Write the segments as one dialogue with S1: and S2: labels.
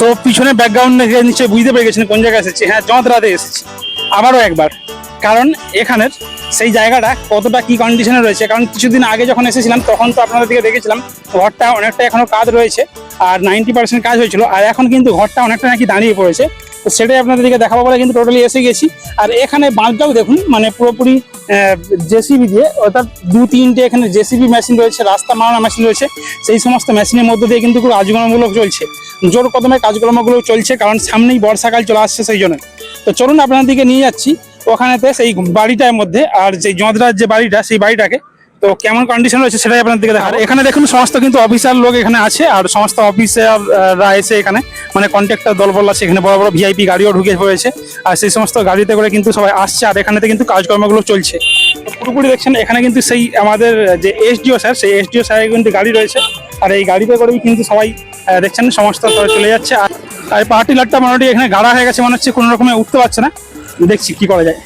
S1: তো পিছনে ব্যাকগ্রাউন্ড দেখে নিশ্চয়ই বুঝতে পেরে গেছেন কোন জায়গায় এসেছি। হ্যাঁ জঁতরাতে এসেছি। আবারও একবার। কারণ এখানের সেই জায়গাটা কতটা কি কন্ডিশনে রয়েছে। কারণ কিছুদিন আগে যখন এসেছিলাম, তখন তো আপনাদের দিকে দেখেছিলাম, ঘরটা অনেকটা এখনও কাজ রয়েছে আর নাইনটি পার্সেন্ট কাজ হয়েছিল। আর এখন কিন্তু ঘরটা অনেকটা নাকি দাঁড়িয়ে পড়েছে। তো সেটাই আপনাদেরকে দেখাবো বলে কিন্তু টোটালি এসে গেছি। আর এখানে বাঁধটাও দেখুন মানে পুরোপুরি জেসিবি দিয়ে, অর্থাৎ দু তিনটে এখানে জেসিবি মেশিন রয়েছে, রাস্তা মারানো মেশিন রয়েছে, সেই সমস্ত মেশিনের মধ্যে দিয়ে কিন্তু পুরো কাজকর্মগুলো চলছে। জোর কদমে কাজকর্মগুলো চলছে, কারণ সামনেই বর্ষাকাল চলে আসছে সেই জন্য। তো চলুন আপনার দিকে নিয়ে যাচ্ছি, ওখানেতে সেই বাড়িটার মধ্যে, আর যে জঁদরার যে বাড়িটা, সেই বাড়িটাকে তো কেমন কন্ডিশন রয়েছে সেটাই আপনার দিকে দেখা আর এখানে দেখুন, সমস্ত কিন্তু অফিসার লোক এখানে আছে, আর সমস্ত অফিসাররা এসে এখানে মানে কন্ট্রাক্টর দলবল আছে, এখানে বড় বড় ভিআইপি গাড়িও ঢুকে পড়েছে আর সেই সমস্ত গাড়িতে করে কিন্তু সবাই আসছে, আর এখানেতে কিন্তু কাজকর্মগুলো চলছে। পুরোপুরি দেখছেন, এখানে কিন্তু সেই আমাদের যে এসডিও স্যার সেই এসডিও স্যারের কিন্তু গাড়ি রয়েছে, আর এই গাড়িতে করেই কিন্তু সবাই দেখছেন, সমস্ত চলে যাচ্ছে, আর পার্টি লাটটা মোটামুটি এখানে গাড়া হয়ে গেছে, মনে হচ্ছে কোনো রকমে উঠতে পারছে না। দেখছি কি করা যায়।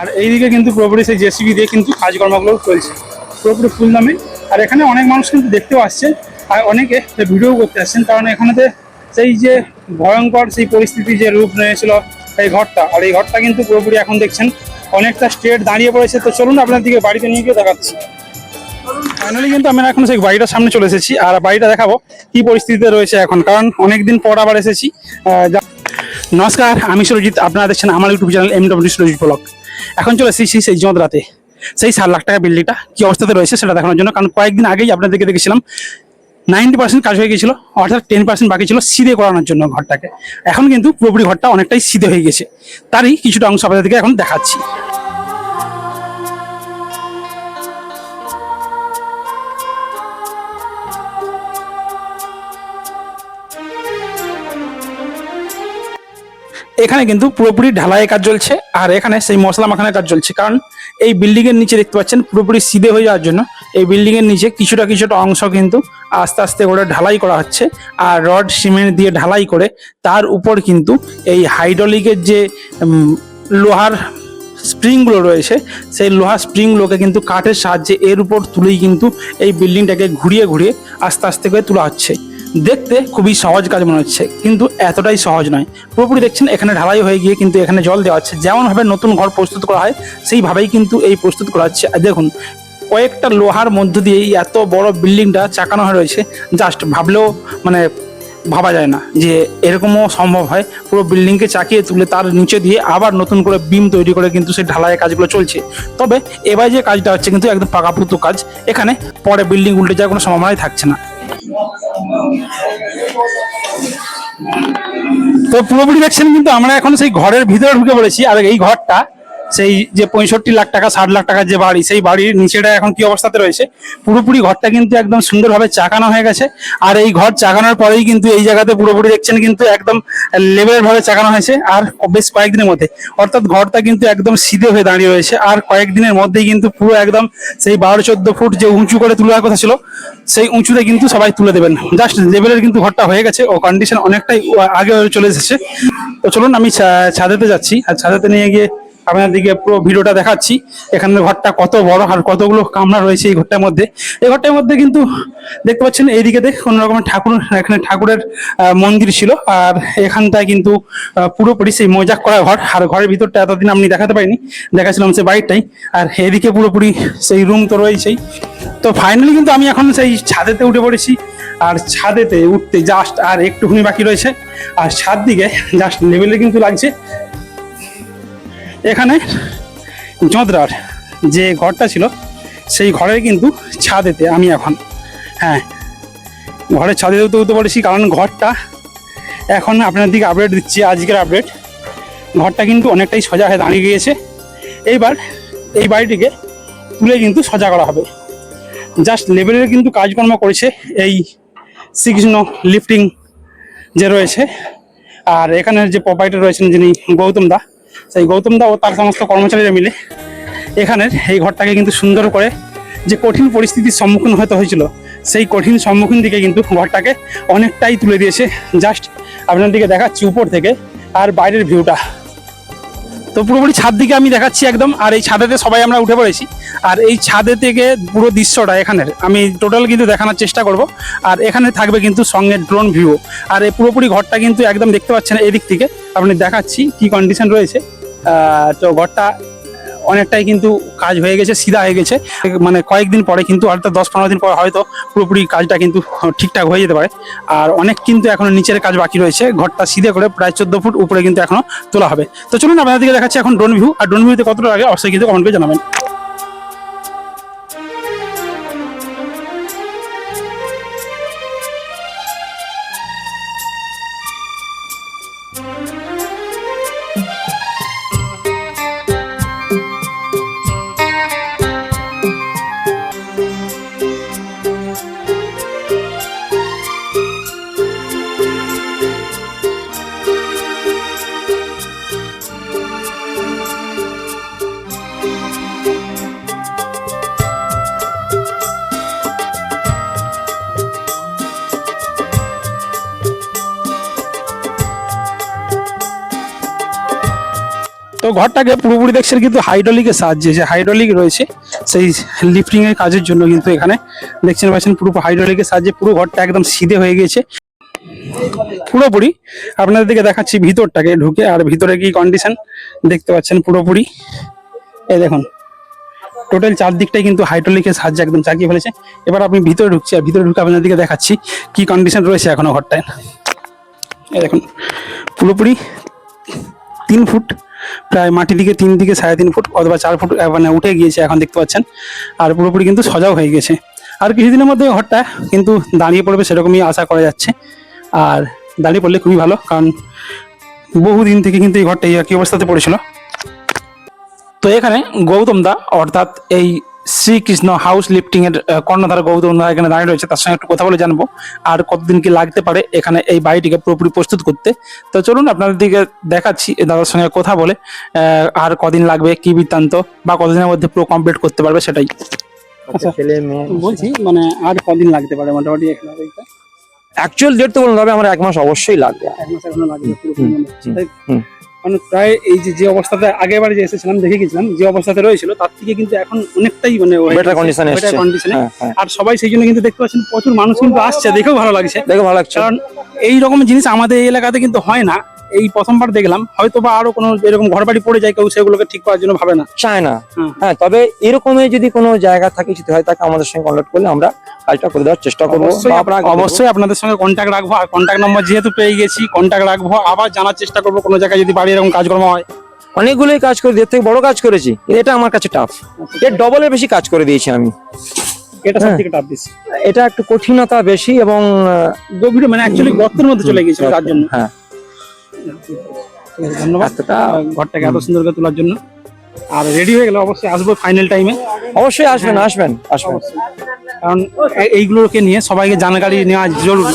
S1: আর এইদিকে কিন্তু পুরোপুরি সেই জেসিবি দিয়ে কিন্তু কাজকর্মগুলো চলছে। পুরোপুরি ফুল দামে আর এখানে অনেক মানুষ কিন্তু দেখতেও আসছেন আর অনেকে ভিডিও করতে আসছেন, কারণ এখানেতে সেই যে ভয়ঙ্কর সেই পরিস্থিতি যে রূপ নিয়েছিল এই ঘরটা, আর এই ঘরটা কিন্তু পুরোপুরি এখন দেখছেন, অনেকটা স্ট্রেট দাঁড়িয়ে পড়েছে। তো চলুন আপনার দিকে বাড়িতে নিয়ে গিয়ে দেখাচ্ছি। ফাইনালি কিন্তু আমরা এখন সেই বাড়িটার সামনে চলে এসেছি, আর বাড়িটা দেখাবো কি পরিস্থিতিতে রয়েছে এখন, কারণ অনেকদিন পর আবার এসেছি। নমস্কার, আমি সুরজিৎ, আপনারা দেখছেন আমার YouTube channel M W Surajit vlog এখন চলে এসেছি সেই জঁদরাতে। সেই সাত লাখ টাকা বিল্ডিংটা কি অবস্থাতে রয়েছে সেটা দেখানোর জন্য, কারণ কয়েকদিন আগেই আপনাদেরকে দেখেছিলাম, নাইনটি পার্সেন্ট কাজ হয়ে গেছিল, অর্থাৎ টেন পার্সেন্ট বাকি ছিল সিধে করানোর জন্য ঘরটাকে। এখন কিন্তু পুরোপুরি ঘরটা অনেকটাই সিধে হয়ে গেছে। তারই কিছুটা অংশ আপনাদেরকে এখন দেখাচ্ছি। এখানে কিন্তু পুরোপুরি ঢালাইয়ের কাজ চলছে, আর এখানে সেই মশলা মাখানোর কাজ চলছে। কারণ এই বিল্ডিং এর নিচে দেখতে পাচ্ছেন, পুরোপুরি সিধে হয়ে যাওয়ার জন্য এই বিল্ডিং এর নিচে কিছুটা কিছুটা অংশ কিন্তু আস্তে আস্তে করে ঢালাই করা হচ্ছে, আর রড, সিমেন্ট দিয়ে ঢালাই করে তার উপর কিন্তু এই হাইড্রোলিকের যে লোহার স্প্রিংগুলো রয়েছে, সেই লোহার স্প্রিংগুলোকে কিন্তু কাঠের সাহায্যে এর উপর তুলেই কিন্তু এই বিল্ডিংটাকে ঘুরিয়ে ঘুরিয়ে আস্তে আস্তে করে তোলা হচ্ছে। দেখতে খুবই সহজ কাজ মনে হচ্ছে, কিন্তু এতটাই সহজ নয়। পুরোপুরি দেখছেন, এখানে ঢালাই হয়ে গিয়ে কিন্তু এখানে জল দেওয়া হচ্ছে যেমনভাবে নতুন ঘর প্রস্তুত করা হয়, সেইভাবেই কিন্তু এই প্রস্তুত করা হচ্ছে। দেখুন, কয়েকটা লোহার মধ্য দিয়ে এত বড় বিল্ডিংটা চাকানো হয়ে রয়েছে, জাস্ট ভাবলেও মানে ভাবা যায় না যে এরকমও সম্ভব হয়। পুরো বিল্ডিংকে চাকিয়ে তুলে তার নিচে দিয়ে আবার নতুন করে বিম তৈরি করে কিন্তু সেই ঢালাইয়ের কাজগুলো চলছে। তবে এবার যে কাজটা হচ্ছে কিন্তু একদম পাকাপুতো কাজ। এখানে পরে বিল্ডিং উল্টে যাওয়ার কোনো সম্ভাবনাই থাকছে না। তো পুরোপুরি দেখছেন কিন্তু আমরা এখন সেই ঘরের ভিতরে ঢুকে পড়েছি। আর এই ঘরটা সেই যে পঁয়ষট্টি লাখ টাকা, ষাট লাখ টাকার যে বাড়ি, সেই বাড়ির নিচেটা এখন কি অবস্থাতে রয়েছে? পুরোপুরি ঘরটা কিন্তু একদম সুন্দরভাবে চাকানো হয়ে গেছে। আর এই ঘর চাকানোর পরেই কিন্তু এই জায়গাতে পুরোপুরি দেখছেন কিন্তু একদম লেভেলের ভাবে চাকানো হয়েছে। আর বেশ কয়েকদিনের মধ্যে, অর্থাৎ ঘরটা কিন্তু একদম সিধে হয়ে দাঁড়িয়ে রয়েছে। আর কয়েকদিনের মধ্যেই কিন্তু পুরো একদম সেই বারো চোদ্দ ফুট যে উঁচু করে তোলার কথা ছিল, সেই উঁচুতে কিন্তু সবাই তুলে দেবেন। জাস্ট লেভেলের কিন্তু ঘরটা হয়ে গেছে ও কন্ডিশন অনেকটাই আগে চলে এসেছে। তো চলুন আমি ছাদেতে যাচ্ছি। আর ছাদেতে নিয়ে গিয়ে আপনাদেরকে পুরো ভিডিওটা দেখাচ্ছি। এখানে ঘরটা কত বড় আর কতগুলো কামরা রয়েছে এই ঘরটার মধ্যে। এই ঘরটার মধ্যে কিন্তু দেখতে পাচ্ছেন এইদিকে দেখ কোনো রকমের ঠাকুর, এখানে ঠাকুরের মন্দির ছিল। আর এখানটায় কিন্তু পুরোপুরি সেই মজাক করা ঘর। আর ঘরের ভিতরটা এতদিন আপনি দেখাতে পারিনি, দেখাছিলাম সেই বাইকটাই আর এদিকে পুরোপুরি সেই রুম তো রয়েছেই। তো ফাইনালি কিন্তু আমি এখন সেই ছাদেতে উঠে পড়েছি। আর ছাদেতে উঠতে জাস্ট আর একটুখানি বাকি রয়েছে। আর ছাদ দিকে জাস্ট লেভেলে কিন্তু লাগছে। এখানে জোঁদরার যে ঘরটা ছিল, সেই ঘরের কিন্তু ছাদেতে আমি এখন। হ্যাঁ ঘরের ছাদে উঠতে উঠতে পড়েছি কারণ ঘরটা এখন আপনার দিকে আপডেট দিচ্ছি, আজকের আপডেট ঘরটা কিন্তু অনেকটাই সোজা হয়ে দাঁড়িয়ে গিয়েছে। এইবার এই বাড়িটিকে তুলে কিন্তু সোজা করা হবে। জাস্ট লেভেলের কিন্তু কাজকর্ম করেছে এই শ্রীকৃষ্ণ লিফটিং যে রয়েছে, আর এখানের যে প্রোপাইটার রয়েছেন যিনি গৌতম দা সেই গৌতম দা ও তার সমস্ত কর্মচারীরা মিলে এখানের এই ঘরটাকে কিন্তু সুন্দর করে যে কঠিন পরিস্থিতির সম্মুখীন হতে হয়েছিল, সেই কঠিন সম্মুখীন দিকে কিন্তু ঘরটাকে অনেকটাই তুলে দিয়েছে। জাস্ট আপনার দিকে দেখাচ্ছি উপর থেকে আর বাইরের ভিউটা তো পুরোপুরি ছাদ দিকে আমি দেখাচ্ছি একদম, আর এই ছাদেতে সবাই আমরা উঠে পড়েছি। আর এই ছাদে থেকে পুরো দৃশ্যটা এখানের, আমি টোটাল কিন্তু দেখানোর চেষ্টা করব। আর এখানে থাকবে কিন্তু সঙ্গে ড্রোন ভিউ আর এই পুরোপুরি ঘরটা কিন্তু একদম দেখতে পাচ্ছেন এদিক থেকে। আপনি দেখাচ্ছি কি কন্ডিশন রয়েছে। তো ঘরটা অনেকটাই কিন্তু কাজ হয়ে গেছে, সিধা হয়ে গেছে। মানে কয়েকদিন পরে কিন্তু হয়তো দশ পনেরো দিন পরে হয়তো পুরোপুরি কাজটা কিন্তু ঠিকঠাক হয়ে যেতে পারে। আর অনেক কিন্তু এখনও নিচের কাজ বাকি রয়েছে, ঘরটা সিধে করে প্রায় চোদ্দ ফুট উপরে কিন্তু এখনও তোলা হবে। তো চলুন আপনাদেরকে দেখাচ্ছি এখন ড্রোন ভিউ আর ড্রোন ভিউতে কতটা লাগে, অবশ্যই কিন্তু কমেন্ট জানাবেন। ঘরটাকে পুরোপুরি দেখছেন কিন্তু হাইড্রোলিকের সাহায্যে, যে হাইড্রোলিক রয়েছে, সেই লিফটিং এর কাজের জন্য কিন্তু এখানে দেখছেন পাচ্ছেন পুরো হাইড্রোলিকের সাহায্যে পুরো ঘরটা একদম সিধে হয়ে গেছে পুরোপুরি আপনাদের দিকে দেখাচ্ছি ভিতরটাকে ঢুকে, আর ভিতরে কি কন্ডিশন দেখতে পাচ্ছেন পুরোপুরি? এই দেখুন টোটাল চারদিকটাই কিন্তু হাইড্রোলিকের সাহায্যে একদম চাকিয়ে ফেলেছে। এবার আপনি ভিতরে ঢুকছি, আর ভিতরে ঢুকে আপনাদের দিকে দেখাচ্ছি কি কন্ডিশন রয়েছে এখনও ঘরটায়। এই দেখুন, পুরোপুরি তিন ফুট প্রায় মাটি দিকে তিন দিকে সাড়ে তিন ফুট অথবা চার ফুট মানে উঠে গিয়েছে এখন দেখতে পাচ্ছেন। আর পুরোপুরি কিন্তু সজাও হয়ে গেছে। আর কিছুদিনের মধ্যে ঘরটা কিন্তু দাঁড়িয়ে পড়বে সেরকমই আশা করা যাচ্ছে। আর দাঁড়িয়ে পড়লে খুবই ভালো, কারণ বহুদিন থেকে কিন্তু এই ঘরটা এই একই অবস্থাতে পড়েছিল। তো এখানে গৌতম দা অর্থাৎ এই শ্রীকৃষ্ণ হাউস লিফটিং এর কর্ণধার গৌতম দা এখানে দাঁড়িয়ে রয়েছে তার সঙ্গে একটু কথা বলে জানব। আর কতদিন কি লাগতে পারে এখানে এই বাড়িটিকে পুরোপুরি প্রস্তুত করতে? তো চলুন আপনাদের দিকে দেখাচ্ছি দাদার সঙ্গে কথা বলে আহ, আর কদিন লাগবে কি বৃত্তান্ত বা কতদিনের মধ্যে পুরো কমপ্লিট করতে পারবে সেটাই। আচ্ছা। বলছি মানে আর কদিন লাগতে পারে? মোটামুটি এখানে
S2: অ্যাকচুয়াল ডেট তো বলুন তবে আমার এক মাস অবশ্যই লাগবে।
S1: এক মাস এখনও লাগবে মনে প্রায় এই যে যে অবস্থাতে আগের বারে যে এসেছিলাম দেখে গেছিলাম যে অবস্থাতে রয়েছিল তার থেকে কিন্তু এখন অনেকটাই মানে
S2: বেটার কন্ডিশনে হ্যাঁ হ্যাঁ।
S1: আর সবাই সেই জন্য কিন্তু দেখতে পাচ্ছেন প্রচুর মানুষ কিন্তু আসছে দেখেও ভালো লাগছে।
S2: দেখে ভালো লাগছে।
S1: কারণ এই রকম জিনিস আমাদের এই এলাকাতে কিন্তু হয় না। এই প্রথমবার দেখলাম হয়তো বা আরও কোনো এরকম ঘর বাড়ি পড়ে যায় কেউ সেগুলোকে ঠিক করার জন্য ভাবে না।
S2: চায় না। হ্যাঁ তবে এরকমের যদি কোনো জায়গা থাকে যদি হয় তাকে আমাদের সঙ্গে কন্ট্যাক্ট করলে আমরা কাজটা করে দেওয়ার চেষ্টা করব
S1: অবশ্যই আপনাদের সঙ্গে কন্ট্যাক্ট রাখব। আর কন্ট্যাক্ট নম্বর যেহেতু পেয়ে গেছি কন্ট্যাক্ট রাখব। আবার জানার চেষ্টা করব কোনো জায়গায় যদি বাড়ি এরকম কাজকর্ম হয়।
S2: অনেকগুলোই কাজ করে এর থেকে বড় কাজ করেছি এটা আমার কাছে টাফ এর ডবলের বেশি কাজ করে দিয়েছি আমি।
S1: এটা
S2: হ্যাঁ। এটা একটু কঠিনতা বেশি এবং
S1: গভীর মানে অ্যাকচুয়ালি গর্তের মধ্যে চলে গেছিল তার জন্য।
S2: হ্যাঁ।
S1: ঠিক আছে, ধন্যবাদ।
S2: এতটা
S1: ঘরটাকে এত সুন্দর করে তোলার জন্য। আর রেডি হয়ে গেলে অবশ্যই আসব ফাইনাল টাইমে
S2: অবশ্যই আসবেন আসবেন আসবেন।
S1: কারণ এইগুলোকে নিয়ে সবাইকে জানকারি নেওয়া জরুরি।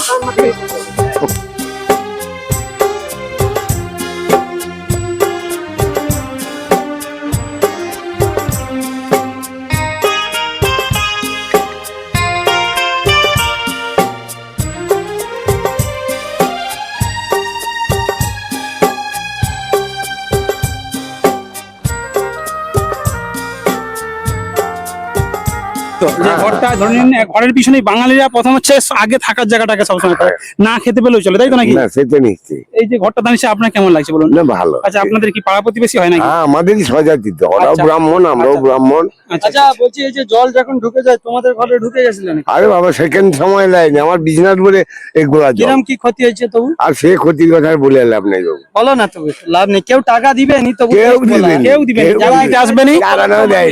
S1: ঘরের পিছনে বাঙালিরা প্রথম হচ্ছে আগে থাকার জায়গাটাকে সবসময় করে। না খেতে পেলেও চলে তাই তো নাকি?
S3: না সেটা নিশ্চয়ই
S1: এই যে ঘরটা দাঁড়িয়ে আপনার কেমন লাগছে বলুন?
S3: না ভালো।
S1: আচ্ছা আপনাদের কি পাড়া প্রতিবেশী হয় নাকি?
S3: হ্যাঁ আমাদেরই স্বজাতি তো ওরাও
S1: আচ্ছা।
S3: ব্রাহ্মণ আমরাও
S1: আচ্ছা।
S3: ব্রাহ্মণ।
S1: আচ্ছা
S4: আচ্ছা বলছি এই যে জল যখন ঢুকে যায় তোমাদের ঘরে ঢুকে গেছিল নাকি?
S3: আরে বাবা সেকেন্ড সময় লাইনি আমার বিজনেস বলে এগুলা
S4: কি ক্ষতি হয়েছে তবু?
S3: আর সে ক্ষতির কথা বলে লাভ নেই
S4: বলো না তবু লাভ নেই। কেউ টাকা দিবে নি তবু?
S3: কেউ। দিবে
S1: কেউ দিবে না, যারা আসবে নি।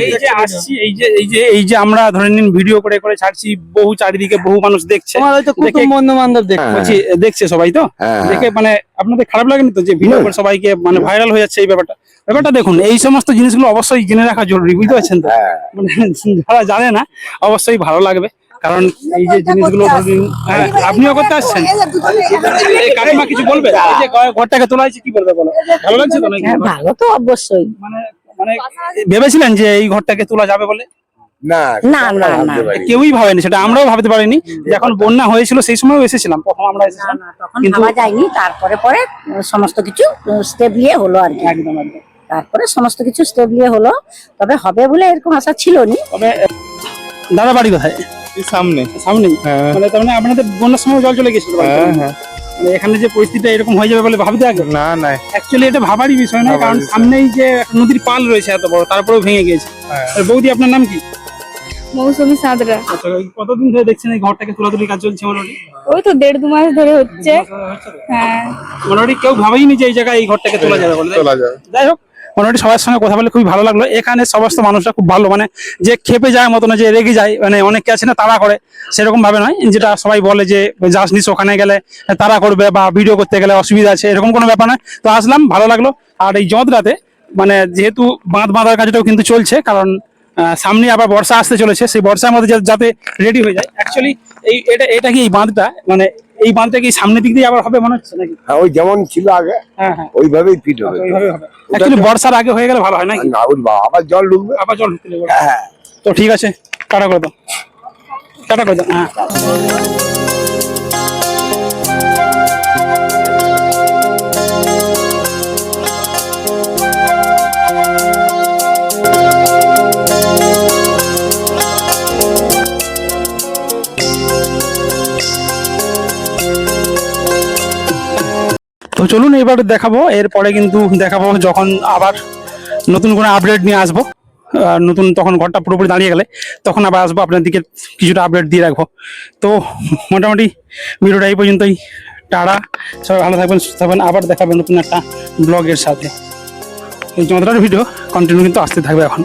S1: এই যে আসছি এই যে এই যে এই যে আমরা ধরে নিন ভিডিও করে করে ছাড়ছি বহু চারিদিকে বহু মানুষ দেখছে।
S4: তোমার হয়তো কুটুম বন্ধু বান্ধব দেখ
S3: হ্যাঁ।
S1: দেখছে সবাই তো?
S3: হ্যাঁ,
S1: দেখে মানে আপনাদের খারাপ লাগেনি তো যে ভিডিও করে সবাইকে মানে ভাইরাল হয়ে যাচ্ছে এই ব্যাপারটা? ব্যাপারটা দেখুন এই সমস্ত জিনিসগুলো অবশ্যই জেনে রাখা জরুরি বুঝতে পারছেন তো?
S3: হ্যাঁ।
S1: মানে যারা জানে না অবশ্যই ভালো লাগবে। কারণ এই যে জিনিসগুলো হ্যাঁ আপনিও করতে আসছেন? কাকিমা কিছু বলবে? এই যে ঘরটাকে তোলা হয়েছে কি বলবে বলো? ভালো লাগছে তো নাকি?
S5: হ্যাঁ ভালো তো অবশ্যই।
S1: মানে মানে ভেবেছিলেন যে এই ঘরটাকে তোলা যাবে বলে?
S3: না
S5: না, না, না।
S1: কেউই ভাবেনি সেটা আমরাও ভাবতে পারিনি যখন বন্যা হয়েছিল সেই সময়ও এসেছিলাম প্রথম আমরা
S5: না,
S1: এসেছিলাম। কিন্তু-
S5: যায়নি তারপরে পরে সমস্ত কিছু স্টেপ নিয়ে হলো আর কি।
S1: একদম একদম।
S5: তারপরে সমস্ত কিছু স্টেবলি হলো তবে হবে বলে এরকম আশা ছিল নি
S1: তবে দাদা বাড়ি কোথায়?
S6: সামনে।
S1: সামনেই
S6: হ্যাঁ।
S1: মানে তার মানে আপনাদের বন্যার সময় জল চলে গেছিল?
S6: হ্যাঁ হ্যাঁ।
S1: মানে এখানে যে পরিস্থিতিটা এরকম হয়ে যাবে বলে ভাবতে আগে?
S6: না না।
S1: অ্যাকচুয়ালি এটা ভাবারই বিষয় নয়
S6: ভাবার
S1: কারণ সামনেই যে নদীর পাল রয়েছে এত বড় তারপরেও ভেঙে গিয়েছে। বৌদি আপনার নাম কি?
S7: মৌসুমী সাঁতরা।
S1: আচ্ছা কতদিন ধরে দেখছেন এই ঘরটাকে তোলাতুলি কাজ চলছে মোটামুটি?
S7: ওই তো দেড় দু মাস ধরে হচ্ছে। হ্যাঁ।
S1: মোটামুটি কেউ ভাবেইনি যে এই জায়গায় এই ঘরটাকে তোলা যাবে বলে
S6: চলা যাবে।
S1: যাই হোক মোটামুটি সবার সঙ্গে কথা বলে খুবই ভালো লাগল। এখানে সমস্ত মানুষরা খুব ভালো মানে যে খেপে যায় মতো না যে রেগে যায় মানে অনেকে আছে না তাড়া করে। সেরকম ভাবে নয় যেটা সবাই বলে যে যাসনিস ওখানে গেলে তাড়া করবে বা ভিডিও করতে গেলে অসুবিধা আছে এরকম কোনো ব্যাপার নয়। তো আসলাম ভালো লাগল। আর এই জঁতরাতে মানে যেহেতু বাঁধ বাঁধার কাজটাও কিন্তু চলছে কারণ সামনে আবার বর্ষা আসতে চলেছে। সেই বর্ষার মধ্যে যাতে রেডি হয়ে যায়। অ্যাকচুয়ালি এই এটা এটা কি এই বাঁধটা? মানে এই বাঁধটা কি সামনের দিক দিয়ে আবার হবে মনে হচ্ছে নাকি?
S3: হ্যাঁ ওই যেমন ছিল আগে
S1: হ্যাঁ হ্যাঁ।
S3: ওইভাবেই ফিট হবে।
S1: ওইভাবে হবে। অ্যাকচুয়ালি বর্ষার আগে হয়ে গেলে ভালো হয় নাকি?
S3: না বুঝবা আবার জল ঢুকবে।
S1: আবার জল ঢুকতে
S3: হ্যাঁ।
S1: তো ঠিক আছে কাটা করে দাও। টাটা করে দাও হ্যাঁ। তো চলুন এবার দেখাবো। এরপরে কিন্তু দেখাবো যখন আবার নতুন কোনো আপডেট নিয়ে আসব। নতুন তখন ঘরটা পুরোপুরি দাঁড়িয়ে গেলে, তখন আবার আসব আপনার দিকে কিছুটা আপডেট দিয়ে রাখব। তো মোটামুটি ভিডিওটা এই পর্যন্তই। টাড়া সবাই ভালো থাকবেন, সুস্থ থাকবেন। আবার দেখাবেন নতুন একটা ব্লগের সাথে। এই যন্ত্রার ভিডিও কন্টিনিউ কিন্তু আসতে থাকবে এখন।